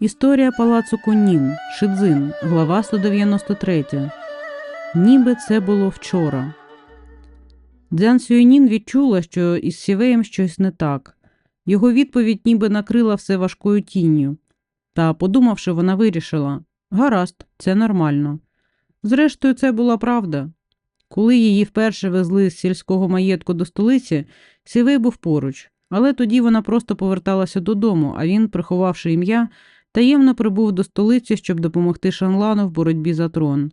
Історія палацу Кунін, Шидзин, глава 193. Ніби це було вчора. Дзян Сюєнін відчула, що із Сівеєм щось не так. Його відповідь ніби накрила все важкою тінню. Та, подумавши, вона вирішила гаразд, це нормально. Зрештою, це була правда. Коли її вперше везли з сільського маєтку до столиці, Сівей був поруч, але тоді вона просто поверталася додому, а він, приховавши ім'я, таємно прибув до столиці, щоб допомогти Шанлану в боротьбі за трон.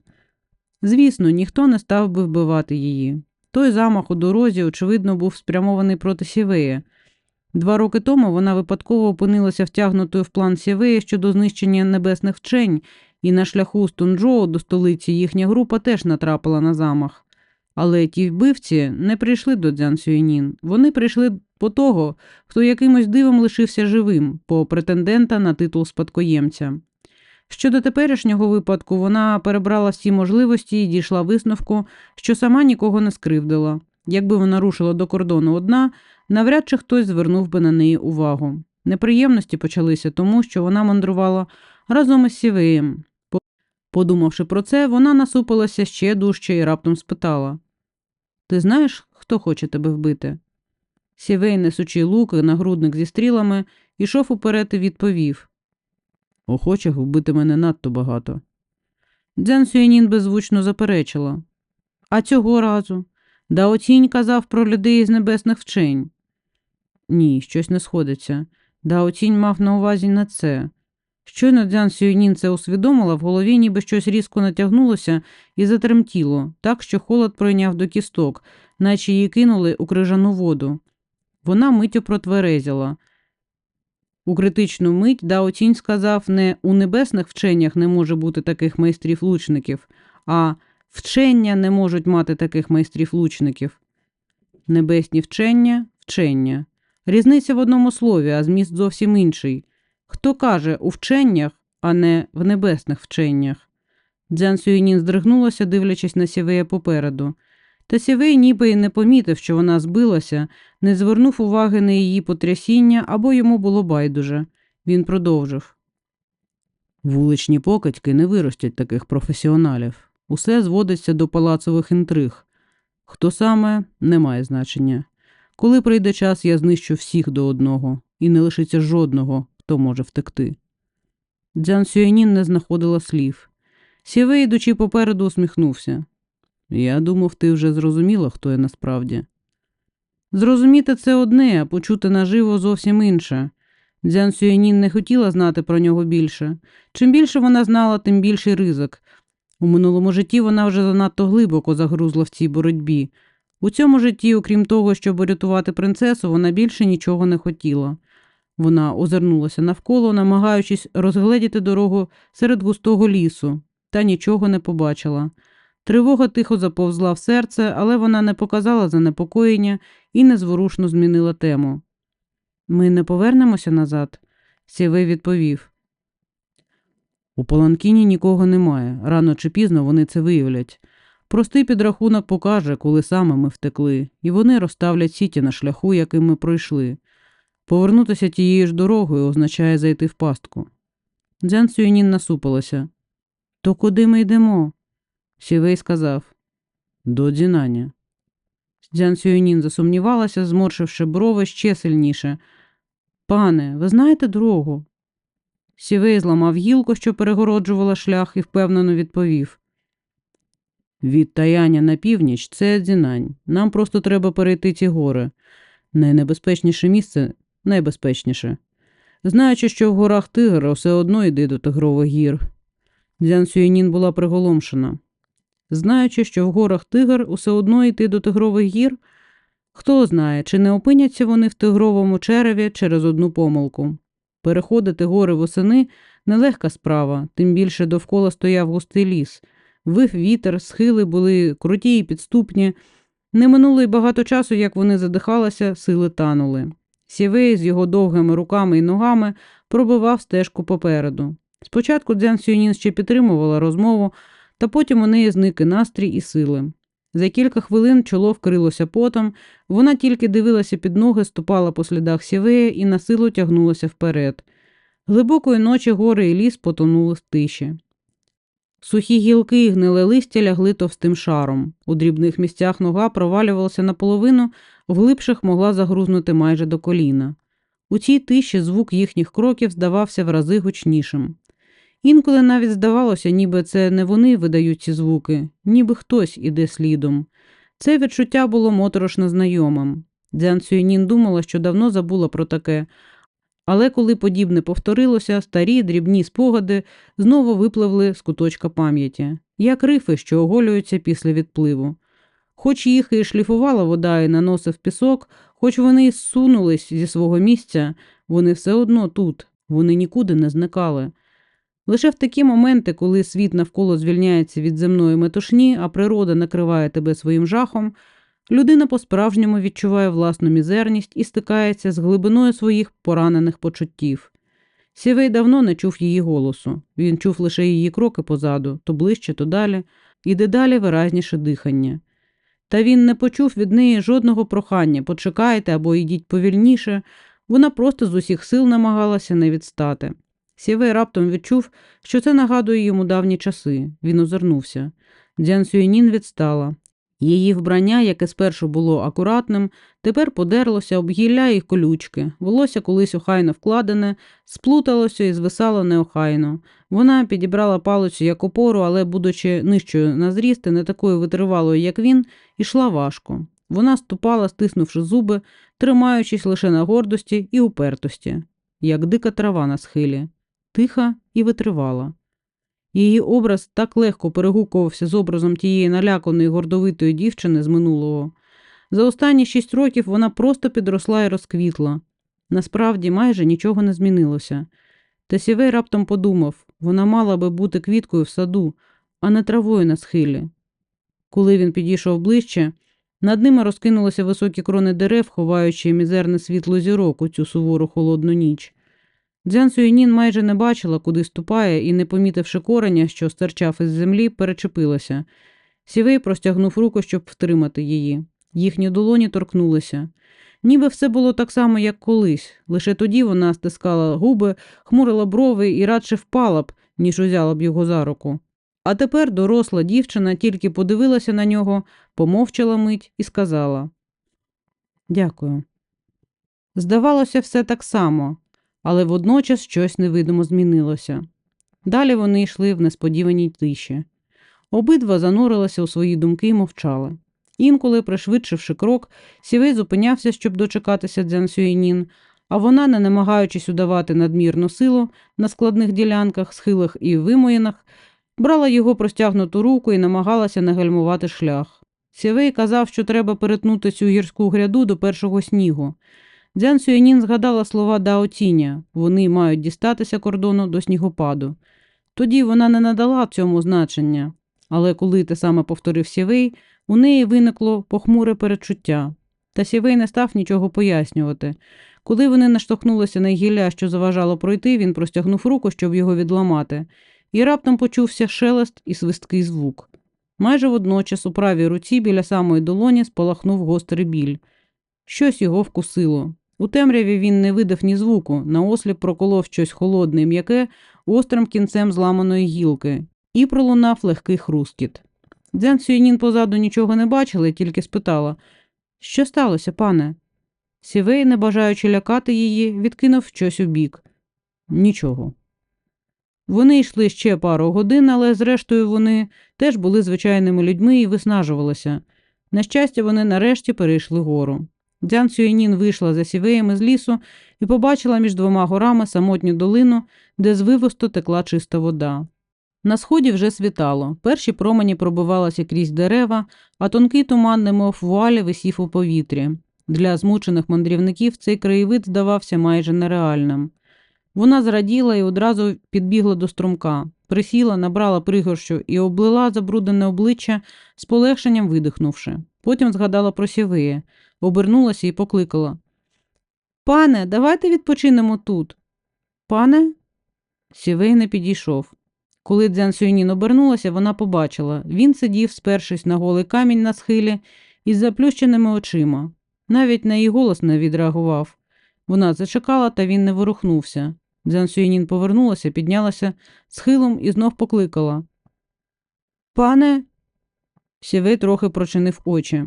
Звісно, ніхто не став би вбивати її. Той замах у дорозі, очевидно, був спрямований проти Сівея. Два роки тому вона випадково опинилася втягнутою в план Сівея щодо знищення небесних вчень, і на шляху з Тунджоу до столиці їхня група теж натрапила на замах. Але ті вбивці не прийшли до Дзян Сюєнін. Вони прийшли по того, хто якимось дивом лишився живим, по претендента на титул спадкоємця. Щодо теперішнього випадку, вона перебрала всі можливості і дійшла висновку, що сама нікого не скривдила. Якби вона рушила до кордону одна, навряд чи хтось звернув би на неї увагу. Неприємності почалися тому, що вона мандрувала разом із Сівеєм. Подумавши про це, вона насупилася ще дужче і раптом спитала Ти знаєш, хто хоче тебе вбити? Сівей, несучи лук і нагрудник зі стрілами, ішов уперед і відповів Охочих вбити мене надто багато. Дзян Сюєнін беззвучно заперечила. А цього разу? Даотінь казав про людей з небесних вчень. Ні, щось не сходиться. Даотінь мав на увазі на це. Щойно Дзян Сюєнін це усвідомила, в голові ніби щось різко натягнулося і затремтіло, так що холод пройняв до кісток, наче її кинули у крижану воду. Вона миттю протверезіла. У критичну мить Даотінь сказав не у небесних вченнях не може бути таких майстрів лучників, а вчення не можуть мати таких майстрів лучників. Небесні вчення вчення. Різниця в одному слові, а зміст зовсім інший. Хто каже у вченнях, а не в небесних вченнях? Дзян Сюєнін здригнулася, дивлячись на Сівея попереду. Та Сівей ніби й не помітив, що вона збилася, не звернув уваги на її потрясіння або йому було байдуже. Він продовжив. Вуличні покидьки не виростять таких професіоналів. Усе зводиться до палацових інтриг. Хто саме, не має значення. Коли прийде час, я знищу всіх до одного, і не лишиться жодного, хто може втекти. Дзян Сюєнін не знаходила слів. Сівей, йдучи попереду, усміхнувся. Я думав, ти вже зрозуміла, хто я насправді. Зрозуміти це одне, а почути наживо зовсім інше. Дзян Сюєнін не хотіла знати про нього більше. Чим більше вона знала, тим більший ризик. У минулому житті вона вже занадто глибоко загрузла в цій боротьбі. У цьому житті, окрім того, щоб рятувати принцесу, вона більше нічого не хотіла. Вона озирнулася навколо, намагаючись розгледіти дорогу серед густого лісу, та нічого не побачила. Тривога тихо заповзла в серце, але вона не показала занепокоєння і незворушно змінила тему. Ми не повернемося назад, Сєвей відповів. У Паланкіні нікого немає. Рано чи пізно вони це виявлять. Простий підрахунок покаже, коли саме ми втекли, і вони розставлять сіті на шляху, яким ми пройшли. Повернутися тією ж дорогою означає зайти в пастку. Дзян Сюєнін насупилася. То куди ми йдемо? Сівей сказав До Дзінаня. Дзян Сюєнін засумнівалася, зморшивши брови ще сильніше. Пане, ви знаєте дорогу? Сівей зламав гілку, що перегороджувала шлях, і впевнено відповів. Від Таяня на північ це Дзінань. Нам просто треба перейти ці гори. Найнебезпечніше місце найбезпечніше. Знаючи, що в горах Тигр, все одно йди до Тигрових гір. Дзян Сюєнін була приголомшена. Знаючи, що в горах Тигр усе одно йти до Тигрових гір, хто знає, чи не опиняться вони в тигровому череві через одну помилку. Переходити гори восени нелегка справа, тим більше довкола стояв густий ліс. Вив вітер, схили були круті і підступні. Не минуло й багато часу, як вони задихалися, сили танули. Сівей з його довгими руками і ногами пробивав стежку попереду. Спочатку Дзян Сюнін ще підтримувала розмову, та потім у неї зник і настрій і сили. За кілька хвилин чоло вкрилося потом, вона тільки дивилася під ноги, ступала по слідах сівея і на силу тягнулася вперед. Глибокої ночі гори і ліс потонули в тиші. Сухі гілки і гниле листя лягли товстим шаром. У дрібних місцях нога провалювалася наполовину, в глибших могла загрузнути майже до коліна. У цій тиші звук їхніх кроків здавався в рази гучнішим. Інколи навіть здавалося, ніби це не вони видають ці звуки, ніби хтось іде слідом. Це відчуття було моторошно знайомим. Дзян Цюйнін думала, що давно забула про таке, але коли подібне повторилося, старі дрібні спогади знову випливли з куточка пам'яті, як рифи, що оголюються після відпливу. Хоч їх і шліфувала вода і наносив пісок, хоч вони й зсунулись зі свого місця, вони все одно тут, вони нікуди не зникали. Лише в такі моменти, коли світ навколо звільняється від земної метушні, а природа накриває тебе своїм жахом, людина по-справжньому відчуває власну мізерність і стикається з глибиною своїх поранених почуттів. Сівей давно не чув її голосу. Він чув лише її кроки позаду, то ближче, то далі, і дедалі виразніше дихання. Та він не почув від неї жодного прохання почекайте або йдіть повільніше, вона просто з усіх сил намагалася не відстати. Сівей раптом відчув, що це нагадує йому давні часи. Він озирнувся. Дзян Сюєнін відстала. Її вбрання, яке спершу було акуратним, тепер подерлося об гілля і колючки. Волосся колись охайно вкладене, сплуталося і звисало неохайно. Вона підібрала палицю як опору, але, будучи нижчою на зріст не такою витривалою, як він, ішла важко. Вона ступала, стиснувши зуби, тримаючись лише на гордості і упертості, як дика трава на схилі, тиха і витривала. Її образ так легко перегукувався з образом тієї наляканої гордовитої дівчини з минулого. За останні шість років вона просто підросла і розквітла. Насправді майже нічого не змінилося. Та Сівей раптом подумав вона мала би бути квіткою в саду, а не травою на схилі. Коли він підійшов ближче, над ними розкинулися високі крони дерев, ховаючи мізерне світло зірок у цю сувору холодну ніч. Дзян Сюєнін майже не бачила, куди ступає, і, не помітивши кореня, що стирчав із землі, перечепилася. Сівей простягнув руку, щоб втримати її. Їхні долоні торкнулися. Ніби все було так само, як колись. Лише тоді вона стискала губи, хмурила брови і радше впала б, ніж узяла б його за руку. А тепер доросла дівчина тільки подивилася на нього, помовчала мить і сказала Дякую. Здавалося, все так само але водночас щось невидимо змінилося. Далі вони йшли в несподіваній тиші. Обидва занурилися у свої думки і мовчали. Інколи, пришвидшивши крок, сівей зупинявся, щоб дочекатися Дзян Сюєнін, а вона, не намагаючись удавати надмірну силу на складних ділянках, схилах і вимоїнах, брала його простягнуту руку і намагалася нагальмувати шлях. Сівей казав, що треба перетнути цю гірську гряду до першого снігу. Дзян Сюєнін згадала слова Дао Тіня вони мають дістатися кордону до снігопаду. Тоді вона не надала цьому значення, але коли те саме повторив Сєвей, у неї виникло похмуре передчуття. Та Сєвей не став нічого пояснювати. Коли вони наштовхнулися на гілля, що заважало пройти, він простягнув руку, щоб його відламати, і раптом почувся шелест і свисткий звук. Майже водночас у правій руці біля самої долоні спалахнув гострий біль. Щось його вкусило. У темряві він не видав ні звуку, наосліп проколов щось холодне і м'яке острим кінцем зламаної гілки, і пролунав легкий хрускіт. Дзян Сюєнін позаду нічого не бачила тільки спитала Що сталося, пане? Сівей, не бажаючи лякати її, відкинув щось у бік. Нічого. Вони йшли ще пару годин, але зрештою вони теж були звичайними людьми і виснажувалися. На щастя, вони нарешті перейшли гору. Дзян Сюєнін вийшла за сівеями з лісу і побачила між двома горами самотню долину, де звивисто текла чиста вода. На сході вже світало, перші промені пробивалися крізь дерева, а тонкий туман, немов вуалі, висів у повітрі. Для змучених мандрівників цей краєвид здавався майже нереальним. Вона зраділа і одразу підбігла до струмка, присіла, набрала пригорщу і облила забруднене обличчя, з полегшенням видихнувши. Потім згадала про сівеє обернулася і покликала. Пане, давайте відпочинемо тут. Пане? Сівей не підійшов. Коли Дзян Сюйнін обернулася, вона побачила він сидів, спершись на голий камінь на схилі, із заплющеними очима. Навіть на її голос не відреагував. Вона зачекала, та він не ворухнувся. Дзян Сюєнін повернулася, піднялася схилом і знов покликала. Пане. Сівей трохи прочинив очі.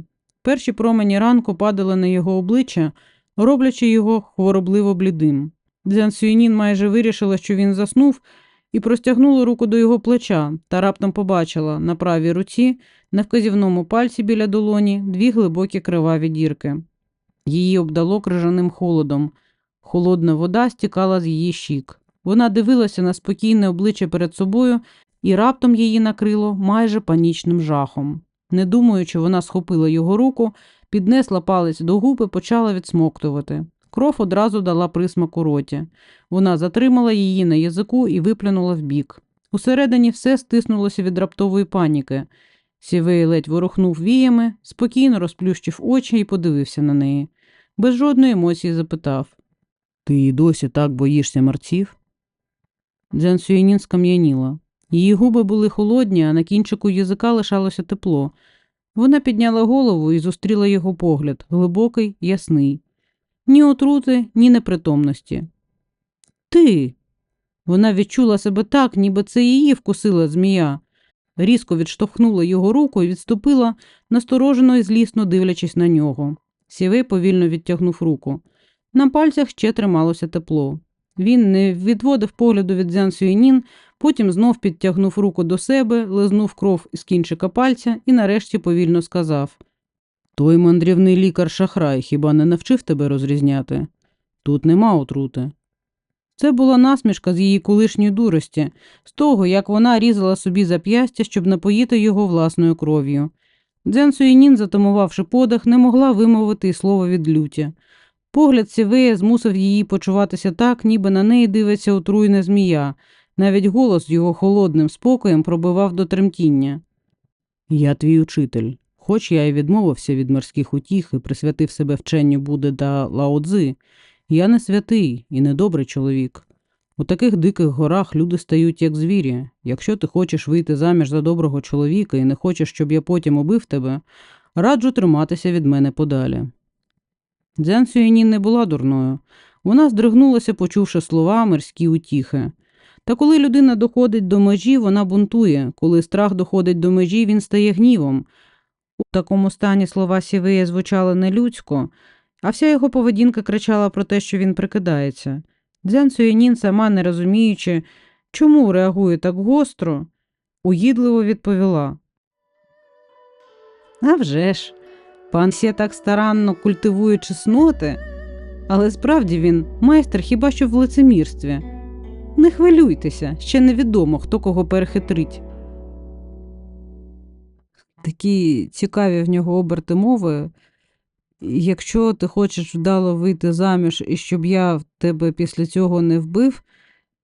Перші промені ранку падали на його обличчя, роблячи його хворобливо блідим. Дзян Сюєнін майже вирішила, що він заснув, і простягнула руку до його плеча та раптом побачила на правій руці, на вказівному пальці біля долоні, дві глибокі криваві дірки. Її обдало крижаним холодом. Холодна вода стікала з її щік. Вона дивилася на спокійне обличчя перед собою, і раптом її накрило майже панічним жахом. Не думаючи, вона схопила його руку, піднесла палець до губ і почала відсмоктувати. Кров одразу дала присмак у роті. Вона затримала її на язику і виплюнула вбік. Усередині все стиснулося від раптової паніки. Сівей ледь ворухнув віями, спокійно розплющив очі і подивився на неї. Без жодної емоції запитав Ти і досі так боїшся мерців? Дзян Сюєнін скам'яніла. Її губи були холодні, а на кінчику язика лишалося тепло. Вона підняла голову і зустріла його погляд, глибокий, ясний. Ні отрути, ні непритомності. Ти. Вона відчула себе так, ніби це її вкусила змія. Різко відштовхнула його руку і відступила, насторожено і злісно дивлячись на нього. Сівей повільно відтягнув руку. На пальцях ще трималося тепло. Він не відводив погляду від Дзян Сюєнін, потім знов підтягнув руку до себе, лизнув кров із кінчика пальця і нарешті повільно сказав Той мандрівний лікар шахрай хіба не навчив тебе розрізняти? Тут нема отрути. Це була насмішка з її колишньої дурості, з того, як вона різала собі зап'ястя, щоб напоїти його власною кров'ю. Дзян Суєнін, затамувавши подих, не могла вимовити й слова від люті. Погляд Сівея змусив її почуватися так, ніби на неї дивиться отруйна змія. Навіть голос його холодним спокоєм пробивав до тремтіння. Я твій учитель. Хоч я й відмовився від морських утіх і присвятив себе вченню Буде та Лаодзи, я не святий і не добрий чоловік. У таких диких горах люди стають як звірі. Якщо ти хочеш вийти заміж за доброго чоловіка і не хочеш, щоб я потім убив тебе, раджу триматися від мене подалі. Дзян Сюєнін не була дурною. Вона здригнулася, почувши слова мирські утіхи. Та коли людина доходить до межі, вона бунтує. Коли страх доходить до межі, він стає гнівом. У такому стані слова Сівея звучали нелюдсько, а вся його поведінка кричала про те, що він прикидається. Дзян Сюєнін, сама не розуміючи, чому реагує так гостро, уїдливо відповіла. «А вже ж, пан Сє так старанно культивує чесноти, але справді він майстер хіба що в лицемірстві. Не хвилюйтеся, ще невідомо, хто кого перехитрить. Такі цікаві в нього оберти мови. Якщо ти хочеш вдало вийти заміж і щоб я в тебе після цього не вбив,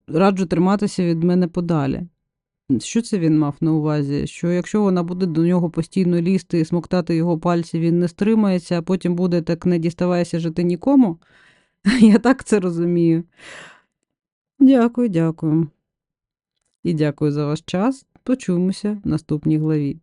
раджу триматися від мене подалі. Що це він мав на увазі? Що якщо вона буде до нього постійно лізти і смоктати його пальці, він не стримається, а потім буде так не діставайся жити нікому? Я так це розумію. Дякую, дякую. І дякую за ваш час. Почуємося в наступній главі.